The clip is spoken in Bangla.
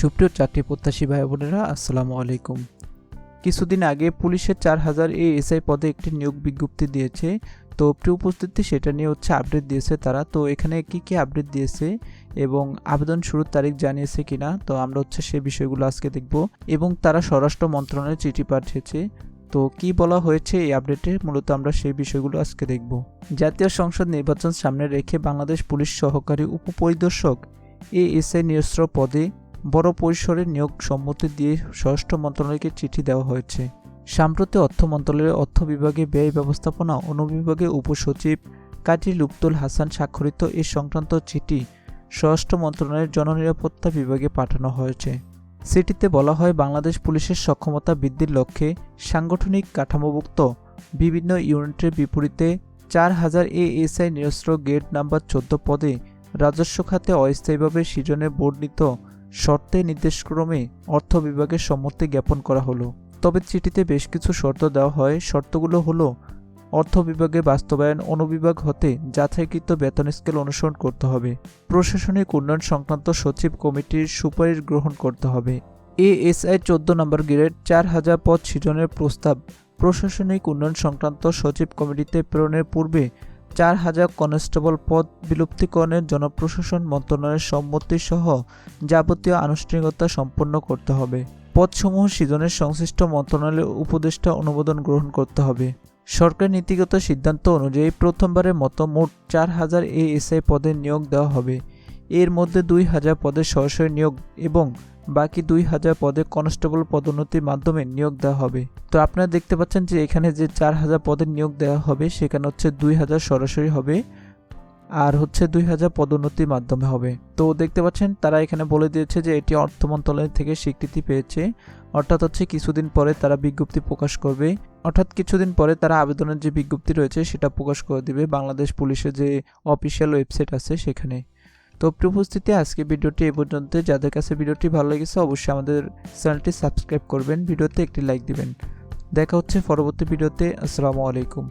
সুপ্রিয় চাকরি প্রত্যাশী ভাই বোনেরা, আসসালামু আলাইকুম। কিছুদিন আগে পুলিশের চার হাজার এএসআই পদে একটি নিয়োগ বিজ্ঞপ্তি দিয়েছে। তো প্রিয় উপস্থিতি, সেটা নিয়ে হচ্ছে আপডেট দিয়েছে তারা। তো এখানে কি কি আপডেট দিয়েছে এবং আবেদন শুরুর তারিখ জানিয়েছে কিনা, তো আমরা হচ্ছে সেই বিষয়গুলো আজকে দেখব। এবং তারা স্বরাষ্ট্র মন্ত্রণালয়ে চিঠি পাঠিয়েছে। তো কি বলা হয়েছে এই আপডেটে মূলত আমরা সেই বিষয়গুলো আজকে দেখব। জাতীয় সংসদ নির্বাচন সামনে রেখে বাংলাদেশ পুলিশ সহকারী উপপরিদর্শক এএসআই নিরস্ত্র পদে বড় পরিসরে নিয়োগ সম্মতি দিয়ে স্বরাষ্ট্র মন্ত্রণালয়কে চিঠি দেওয়া হয়েছে। সাম্প্রতি অর্থ মন্ত্রণালয়ের অর্থ বিভাগে ব্যয় ব্যবস্থাপনা অনুবিভাগের উপসচিব কাজী লুপ্তুল হাসান স্বাক্ষরিত এ সংক্রান্ত চিঠি স্বরাষ্ট্র মন্ত্রণালয়ের জননিরাপত্তা বিভাগে পাঠানো হয়েছে। চিঠিতে বলা হয়, বাংলাদেশ পুলিশের সক্ষমতা বৃদ্ধির লক্ষ্যে সাংগঠনিক কাঠামোভুক্ত বিভিন্ন ইউনিটের বিপরীতে চার হাজার এএসআই নিরস্ত্র গেট নাম্বার চোদ্দ পদে রাজস্ব খাতে অস্থায়ীভাবে সৃজনে বর্ণিত শর্তে নির্দেশক্রমে অর্থ বিভাগের সম্মতি জ্ঞাপন করা হলো। তবে চিঠিতে বেশ কিছু শর্ত দেওয়া হয়। শর্তগুলো হলো, অর্থ বিভাগে বাস্তবায়ন অনুবিভাগ হতে যাচাইকৃত বেতন স্কেল অনুসরণ করতে হবে। প্রশাসনিক উন্নয়ন সংক্রান্ত সচিব কমিটির সুপারিশ গ্রহণ করতে হবে। এএসআই চোদ্দ নম্বর গ্রেড চার হাজার পদ সৃজনের প্রস্তাব। প্রশাসনিক উন্নয়ন সংক্রান্ত সচিব কমিটিতে প্রেরণের পূর্বে চার হাজার কনস্টেবল পদ বিলুপ্তিকরণের জনপ্রশাসন মন্ত্রণালয়ের সম্মতি সহ যাবতীয় আনুষ্ঠানিকতা সম্পন্ন করতে হবে। পদসমূহ সৃজনের সংশ্লিষ্ট মন্ত্রণালয়ের উপদেষ্টা অনুমোদন গ্রহণ করতে হবে। সরকার নীতিগত সিদ্ধান্ত অনুযায়ী প্রথমবারের মতো মোট চার হাজার এএসআই পদে নিয়োগ দেওয়া হবে। এর মধ্যে দুই হাজার পদে সরাসরি নিয়োগ এবং বাকি দুই হাজার পদে কনস্টেবল পদোন্নতির মাধ্যমে নিয়োগ দেওয়া হবে। তো আপনারা দেখতে পাচ্ছেন যে এখানে যে চার হাজার পদের নিয়োগ দেওয়া হবে, সেখানে হচ্ছে দুই হাজার সরাসরি হবে আর হচ্ছে দুই হাজার পদোন্নতির মাধ্যমে হবে। তো দেখতে পাচ্ছেন, তারা এখানে বলে দিয়েছে যে এটি অর্থ মন্ত্রণালয় থেকে স্বীকৃতি পেয়েছে। অর্থাৎ হচ্ছে কিছুদিন পরে তারা বিজ্ঞপ্তি প্রকাশ করবে। অর্থাৎ কিছুদিন পরে তারা আবেদনের যে বিজ্ঞপ্তি রয়েছে, সেটা প্রকাশ করে দিবে। বাংলাদেশ পুলিশের যে অফিসিয়াল ওয়েবসাইট আছে সেখানে। তো উপস্থিতি আজকে ভিডিওটি এ পর্যন্ত। যাদের কাছে ভিডিওটি ভালো লেগেছে, অবশ্যই আমাদের চ্যানেলটি সাবস্ক্রাইব করবেন, ভিডিওতে একটি লাইক দিবেন। দেখা হচ্ছে পরবর্তী ভিডিওতে, আসসালামু আলাইকুম।